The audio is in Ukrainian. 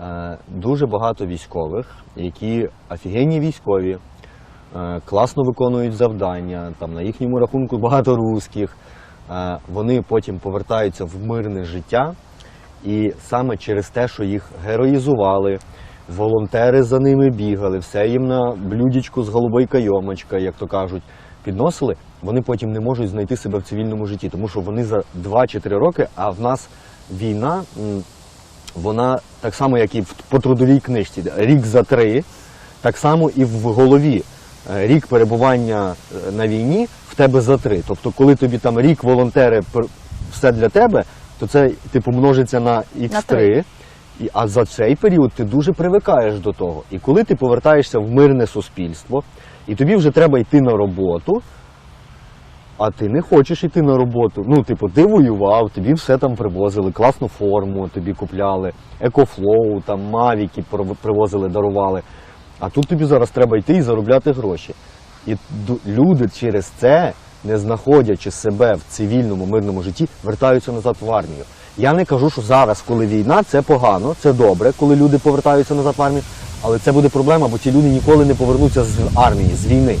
Е, Дуже багато військових, які офігенні військові, е, класно виконують завдання, там на їхньому рахунку багато русських. Е, Вони потім повертаються в мирне життя, і саме через те, що їх героїзували, волонтери за ними бігали, все їм на блюдечку з голубой кайомочка, як то кажуть, підносили, вони потім не можуть знайти себе в цивільному житті, тому що вони за 2 чи 3 роки, а в нас війна, вона так само, як і в- по трудовій книжці, рік за три, так само і в голові. Е, Рік перебування е, на війні в тебе за три. Тобто, коли тобі там рік волонтери все для тебе, то це типу множиться на х3. три. А за цей період ти дуже привикаєш до того. І коли ти повертаєшся в мирне суспільство, і тобі вже треба йти на роботу, а ти не хочеш йти на роботу. Ну, типу, ти воював, тобі все там привозили, класну форму тобі купляли, екофлоу, там мавіки привозили, дарували. А тут тобі зараз треба йти і заробляти гроші. І люди через це, не знаходячи себе в цивільному мирному житті, вертаються назад в армію. Я не кажу, що зараз, коли війна, це погано, це добре, коли люди повертаються назад в армію, але це буде проблема, бо ці люди ніколи не повернуться з армії, з війни.